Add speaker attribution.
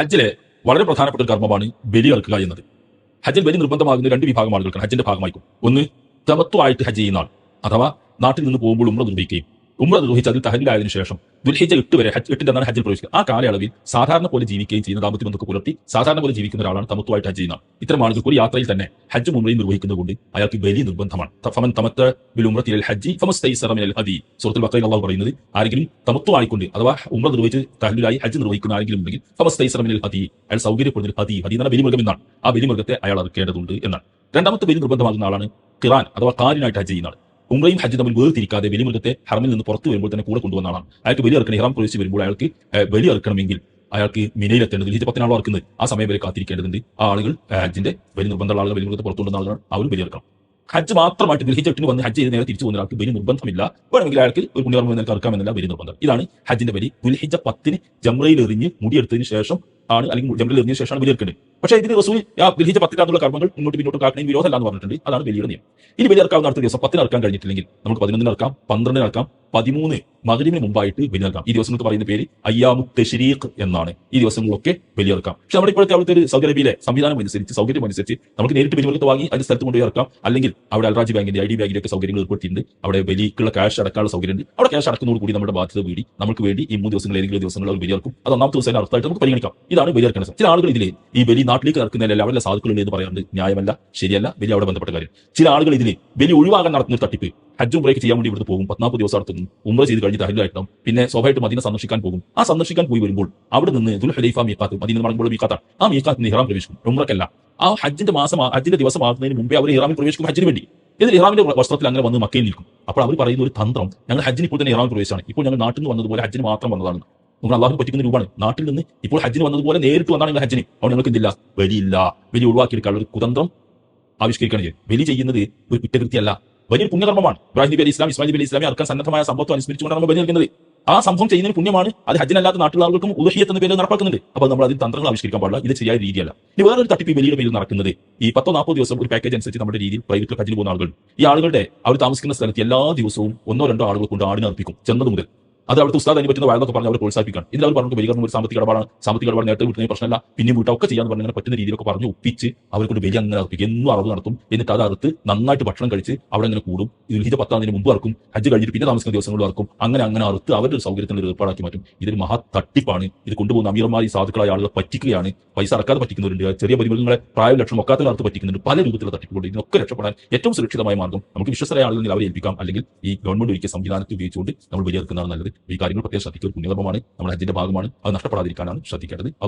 Speaker 1: ഹജ്ജിലെ വളരെ പ്രധാനപ്പെട്ട ഒരു കർമ്മമാണ് ബലി അറുക്കുക എന്നത്. ഹജ്ജിൽ ബലി നിർബന്ധമാകുന്ന രണ്ട് വിഭാഗം ആളുകൾക്കാണ് ഹജ്ജിന്റെ ഭാഗമായിരിക്കും. ഒന്ന് തമത്വമായിട്ട് ഹജ്ജ് ചെയ്യുന്ന ആൾ അഥവാ നാട്ടിൽ നിന്ന് പോകുമ്പോൾ ഉമ്ര നിർവഹിക്കുകയും. ഉമ്ര നിർവഹിച്ച് അതിൽ തഹലിലായതിനു ശേഷം ദുൽഹിജ എട്ട് വരെ ഹജ്ജ് എട്ടിന്റെ അന്നാണ് ഹജ്ജിൽ പ്രവേശിക്കുക. ആ കാലയളവിൽ സാധാരണ പോലെ ജീവിക്കുകയും ചെയ്യുന്ന ദാമ്പത്യ ബന്ധുക്ക് പുലർത്തി സാധാരണ പോലെ ജീവിക്കുന്ന ഒരാളാണ് തമത്വമായിട്ട് ഹജ്ജ് ചെയ്യുന്നത്. ഇത്തരം ആളുകൾക്ക് ഒരു യാത്രയിൽ തന്നെ ഹജ്ജ് ഉമ്രയും നിർവഹിക്കുന്നതുകൊണ്ട് അയാൾക്ക് വലിയ നിർബന്ധമാണ്. ഫമൻ തമത്ത് ബിൽ ഉമ്രത്തിൽ ഹജ്ജി ഫമസ്തൈസറ മിനൽ ഹദി. സൂറത്തുൽ ബഖറയിൽ അള്ളാഹു പറയുന്നത് ആരെങ്കിലും തമത്വമായിക്കൊണ്ട് അഥവാ ഉമ്ര നിർവഹിച്ച് തഹലിലായി ഹജ്ജ് നിർവഹിക്കുന്ന ആരെങ്കിലും ഉണ്ടെങ്കിൽ ഫമസ്തൈസറ മിനൽ ഹദി. അയാൾ സൗകര്യപ്പെടുന്ന ഹദി. ഹദി എന്ന ബലിമൃഗം എന്നാണ്. ആ ബലിമൃഗത്തെ അയാൾ അറുക്കേണ്ടതുണ്ട് എന്നാണ്. രണ്ടാമത്തെ വലിയ നിർബന്ധമാകുന്ന ആളാണ് ഖിറാൻ അഥവാ കാരിനായിട്ട് ഹജ്ജ് ചെയ്യുന്ന ആൾ ഉംറയും ഹജ്ജ് തമ്മിൽ വേർതിരിക്കാതെ ബലിമൃഗത്തെ ഹറമിൽ നിന്ന് പുറത്തു വരുമ്പോൾ തന്നെ കൂടെ കൊണ്ടുവന്ന ആളാണ് അയാൾക്ക് വലിയ ഇറക്കണം ഇറാം പ്രവേശിച്ച് വരുമ്പോൾ അയാൾക്ക് വലിയ ഇറക്കണമെങ്കിൽ അയാൾക്ക് മിനയിലെത്തേണ്ടത് ഹിജ പത്തിനാളോ ഇറക്കുന്നത് ആ സമയം വരെ കാത്തിരിക്കേണ്ടതുണ്ട്. ആ ആളുകൾ ഹജ്ജിന്റെ വലിയ നിർബന്ധമുള്ള ആളുകൾ ബലിമൃഗത്തെ പുറത്തുകൊണ്ടുവന്ന ആളുകൾ അവർ വലിയ ഇറക്കണം ഹജ്ജ് മാത്രമായിട്ട് ദിൽഹിജ എട്ടിന് വന്ന് ഹജ്ജ് ചെയ്ത് നേരെ തിരിച്ചു പോകുന്ന ആൾക്ക് വലിയ നിർബന്ധമില്ല. വേണമെങ്കിൽ അയാൾക്ക് ഒരു പുണ്യകർമ്മം നിലയ്ക്ക് ഇറക്കാമെന്നല്ല വലിയ നിർബന്ധം. ഇതാണ് ഹജ്ജിന്റെ വലി ദുൽഹിജ പത്തിന് ജമ്രയിൽ എറിഞ്ഞ് മുടിയെടുത്തതിന് ശേഷം ആണ് അല്ലെങ്കിൽ ജംറയിൽ എറിഞ്ഞ ശേഷമാണ് ബലി ഇറക്കേണ്ടത് പക്ഷേ ഇതിന് റസൂൽ ആ ദുൽഹിജ പത്തിനുള്ള കർമ്മങ്ങൾ മുന്നോട്ട് പിന്നോട്ട് കാക്കണയും വിരോധമല്ല എന്ന് പറഞ്ഞിട്ടുണ്ട്. അതാണ് ബലിയുടെ നിയമം. ഇനി ബലി ഇറക്കാവുന്ന അടുത്ത ദിവസം പത്തിന് ഇറക്കാൻ കഴിഞ്ഞിട്ടില്ലെങ്കിൽ നമുക്ക് പതിനൊന്നിന് ഇറക്കാം പന്ത്രണ്ടിന് ഇറക്കാം പതിമൂന്ന് മകരിവിന് മുമ്പായിട്ട് ബലി ഇറക്കാം ഈ ദിവസങ്ങൾക്ക് പറയുന്ന പേര് അയ്യാമു തെഷരീഖ് എന്നാണ്. ഈ ദിവസങ്ങളൊക്കെ ബലി ഇറക്കാം പക്ഷെ നമ്മുടെ ഇപ്പോഴത്തെ അവിടുത്തെ ഒരു സൗദി അറേബ്യയിലെ സംവിധാനം അനുസരിച്ച് സൗകര്യം അനുസരിച്ച് നമുക്ക് നേരിട്ട് ബലിമൃഗത്ത് വാങ്ങി അതിന്റെ സ്ഥലത്ത് കൊണ്ടുപോയി ഇറക്കാം. അല്ലെങ്കിൽ അവിടെ അൽറാജി ബാങ്കിന്റെ ഐ ഡി ബാങ്കിന്റെ ഒക്കെ സൗകര്യങ്ങൾ ഏർപ്പെടുത്തിയിട്ടുണ്ട്. അവിടെ ബലിക്കുള്ള ക്യാഷ് അടക്കാനുള്ള സൗകര്യമുണ്ട്. അവിടെ ക്യാഷ് അടക്കുന്നതോട് കൂടി നമ്മുടെ ബാധ്യത വീടി. നമുക്ക് വേണ്ടി ഈ മൂന്ന് ദിവസങ്ങൾ ഏതെങ്കിലും ദിവസങ്ങളിൽ അവർ ബലി ഇറക്കും അത് ഒന്നാമത്തെ ദിവസം അർത്ഥമായിട്ട് നമുക്ക് പരിഗണിക്കാം. ഇതാണ് വലിയ ഇറക്കുന്ന ചില ആളുകൾ ഇതിൽ ഈ വലിയ നാട്ടിലേക്ക് ഇറക്കുന്നതിലല്ല അവരുടെ സാധുക്കളുണ്ട് എന്ന് പറയാറുണ്ട്. ന്യായമല്ല ശരിയല്ല വലിയ അവിടെ ബന്ധപ്പെട്ട കാര്യം. ചില ആളുകൾ ഇതിൽ വലിയ ഒഴിവാകാൻ നടത്തുന്ന ഒരു തട്ടിപ്പ്. ഹജ്ജും ബ്രേക്ക് ചെയ്യാൻ വേണ്ടി ഇവിടുത്തെ പോകും. പത്നാൽപ്പത് ദിവസം നടത്തുന്നു. ഉമ്ര ചെയ്ത് കഴിഞ്ഞ് തഹലിലായിട്ടും പിന്നെ സ്വാഭാവികമായിട്ട് മദീന സന്ദർശിക്കാൻ പോകും. ആ സന്ദർശിക്കാൻ പോയി വരുമ്പോൾ അവിടെ നിന്ന് ദുൽ ഹലൈഫ മീക്കാത്ത് മദീന മടങ്ങുമ്പോൾ മീക്കാത്താണ് ആ മീക്കാത്തിന് നിഹ്റാം പ്രവേശിക്കും. ഉമ്രക്കല്ല ആ ഹജ്ജിന്റെ മാസം ഹജ്ജിന്റെ ദിവസം ആകുന്നതിന് മുമ്പേ അവർ ഇറാമിൽ പ്രവേശിക്കും ഹജ്ജിന് വേണ്ടി. ഇതിൽ ഇറാമിന്റെ വസ്ത്രത്തിൽ അങ്ങനെ വന്ന് മക്കയിൽ നിൽക്കും. അപ്പോൾ അവർ പറയുന്ന ഒരു തന്ത്രം ഞങ്ങൾ ഹജ്ജിന് ഇപ്പോൾ തന്നെ ഇറാമിൽ പ്രവേശിച്ചാണ്. ഇപ്പോൾ ഞങ്ങൾ നാട്ടിൽ നിന്ന് വന്നതുപോലെ ഹജ്ജിന് മാത്രം വന്നതാണ്. നിങ്ങൾ അള്ളാഹു പറ്റിക്കുന്ന രൂപമാണ്. നാട്ടിൽ നിന്ന് ഇപ്പോൾ ഹജ്ജിന് വന്നതുപോലെ നേരിട്ട് വന്നാണ് നിങ്ങൾ ഹജ്ജിന്. അവിടെ നിങ്ങൾക്ക് എന്തില്ല? വലിയില്ല വലിയ ഒഴിവാക്കിയെടുക്കാനുള്ള ഒരു കുതന്ത്രം ആവിഷ്കരിക്കുകയാണ് ചെയ്യുന്നത്. ബലി ചെയ്യുന്നത് ഒരു കുറ്റകൃത്യമല്ല. വലിയൊരു പുണ്യകർമ്മമാണ്. ഇബ്രാഹിം നബി അലി ഇസ്ലാം ഇസ്മായിൽ നബി അലി ഇസ്ലാമി അർക്കാൻ സന്നദ്ധമായ സംഭവത്തെ അനുസ്മരിച്ചുകൊണ്ടാണ് നമ്മൾ വലി നൽകുന്നത്. ആ സംഭവം ചെയ്യുന്നതിന് പുണ്യമാണ്. അത് ഹജ്ജിനല്ലാത്ത നാട്ടിലുള്ള ആളുകൾക്കും ഉദഹിയത്ത് എന്ന പേര് നടപ്പാക്കുന്നുണ്ട് അപ്പോൾ നമ്മൾ അതിൽ തന്ത്രങ്ങൾ ആവിഷ്കരിക്കാൻ പാടില്ല. ഇത് ശരിയായ രീതിയല്ല. ഇനി വേറൊരു തട്ടിപ്പ് വലിയുടെ പേരിൽ നടക്കുന്നത്. ഈ പത്തോ നാൽപ്പത് ദിവസം ഒരു പാക്കേജ് അനുസരിച്ച് നമ്മുടെ രീതിയിൽ പ്രൈവറ്റ് ഹജ്ജിന് പോകുന്ന ആളുകൾ. ഈ ആളുകളുടെ അവർ താമസിക്കുന്ന സ്ഥലത്ത് എല്ലാ ദിവസവും ഒന്നോ രണ്ടോ ആളുകൾ കൊണ്ട് ആടിനെ അർപ്പിക്കും. ചെന്നത് മുതൽ. അത് അവിടുത്തെ ഉസ്താദ് അതിന് പറ്റുന്ന വയലൊക്കെ പറഞ്ഞ് അവർ പ്രോത്സാഹിപ്പിക്കണം ഇതിൽ അവർ പറഞ്ഞു വലിയ ഒരു സാമ്പത്തിക ഇടപാടാണ്. സാമ്പത്തിക ഇടപാട് നേരത്തെ വീട്ടിൽ പ്രശ്നമല്ല. പിന്നെ വീട്ടൊക്കെ ഒക്കെ ചെയ്യാന്ന് പറഞ്ഞാൽ പറ്റുന്ന രീതിയിലൊക്കെ പറഞ്ഞു ഒപ്പിച്ച് അവർക്കൊരു വലിയ അങ്ങനെ അർപ്പിക്കും എന്നും അറവ് നടത്തും. എന്നിട്ട് അത് അറുത്ത് നന്നായിട്ട് ഭക്ഷണം കഴിച്ച് അവിടെ അങ്ങനെ കൂടും. ദുൽഹിജ പത്താതിന് മുമ്പ് ഇറക്കും ഹജ്ജ് കഴിഞ്ഞിട്ട് പിന്നെ താമസിക്കുന്ന ദിവസങ്ങളിൽ ഇറക്കും അങ്ങനെ അങ്ങനെ അറുത്ത് അവരുടെ ഒരു സൗകര്യത്തിന് ഒരു ഏർപ്പാടാക്കി മാറ്റും. ഇതൊരു മഹാ തട്ടിപ്പാണ്. ഇത് കൊണ്ടുപോകുന്ന അമീർമാർ ഈ സാധുക്കളായ ആളുകളെ പറ്റിക്കുകയാണ്. പൈസ അറക്കാതെ പറ്റിക്കുന്നവരുണ്ട്. ചെറിയ പരിമൃഗങ്ങളെ പ്രായം ലക്ഷം ഒക്കാത്ത അർത്ഥം പറ്റിക്കുന്നുണ്ട്. പല രൂപത്തിലുള്ള തട്ടിപ്പുണ്ട് ഇതിനൊക്കെ രക്ഷപ്പെടാൻ ഏറ്റവും സുരക്ഷിതമായ മാർഗം നമുക്ക് വിശ്വസരായ ആളുകളിൽ അവരെ ഏൽപ്പിക്കാം. അല്ലെങ്കിൽ ഈ ഗവൺമെന്റ് ഒരുക്കിയ സംവിധാനത്തെ ഉപയോഗിച്ചുകൊണ്ട് നമ്മൾ വലിയ നല്ലത്. ഈ കാര്യങ്ങൾ പ്രത്യേകം ശ്രദ്ധിക്കുക. ഒരു പുണ്യകർമ്മമാണ്. നമ്മുടെ ഹജ്ജിന്റെ ഭാഗമാണ്. അത് നഷ്ടപ്പെടാതിരിക്കാനാണ് ശ്രദ്ധിക്കേണ്ടത്.